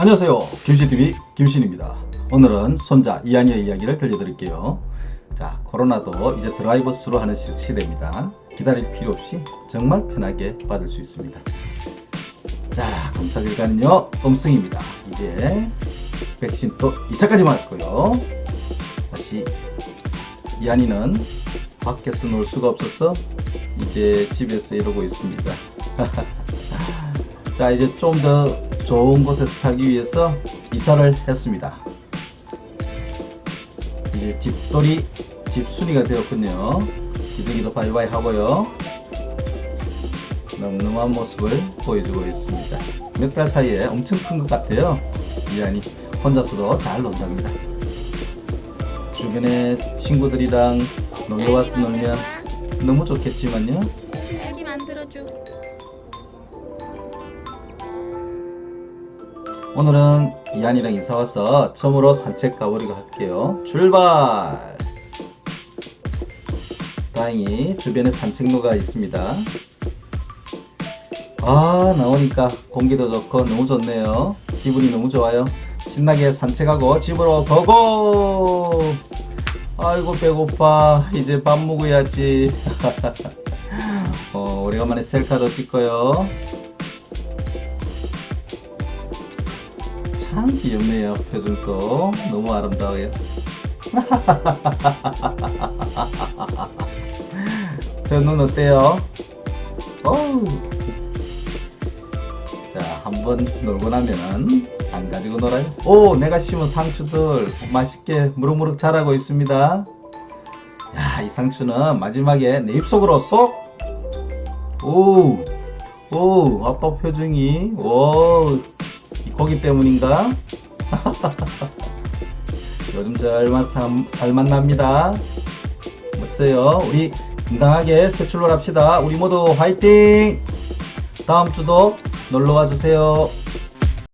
안녕하세요. 김씨TV 김신입니다. 오늘은 손자 이한이의 이야기를 들려드릴게요. 자, 코로나도 이제 드라이버스로 하는 시- 시대입니다. 기다릴 필요 없이 정말 편하게 받을 수 있습니다. 자, 검사 결과는요, 음성입니다. 이제 백신 또 2차까지 맞았고요. 다시 이한이는 밖에서 놀 수가 없어서 이제 집에서 이러고 있습니다. 자 이제 좀더 좋은 곳에서 살기 위해서 이사를 했습니다. 이제 집돌이 집순이가 되었군요. 기저귀도 바이바이 하고요. 늠름한 모습을 보여주고 있습니다. 몇 달 사이에 엄청 큰 것 같아요. 이안이 혼자서도 잘 논답니다. 주변에 친구들이랑 놀러 와서 놀면 너무 좋겠지만요. 딸기 만들어줘. 오늘은 이한이랑 이사 와서 처음으로 산책 가보려고 할게요. 출발! 다행히 주변에 산책로가 있습니다. 아, 나오니까 공기도 좋고 너무 좋네요. 기분이 너무 좋아요. 신나게 산책하고 집으로 고고! 아이고, 배고파. 이제 밥 먹어야지. 어, 오래간만에 셀카도 찍고요. 참 귀엽네요. 표정도 너무 아름다워요. 저 눈 어때요? 어우. 자, 한번 놀고 나면은 안 가지고 놀아요. 오, 내가 심은 상추들 맛있게 무럭무럭 자라고 있습니다. 야, 이 상추는 마지막에 내 입속으로 쏙. 오, 오, 아빠 표정이, 오, 이 고기 때문인가? 요즘 절만 살만 납니다. 멋져요. 우리 건강하게 새 출발합시다. 우리 모두 화이팅! 다음 주도 놀러와 주세요.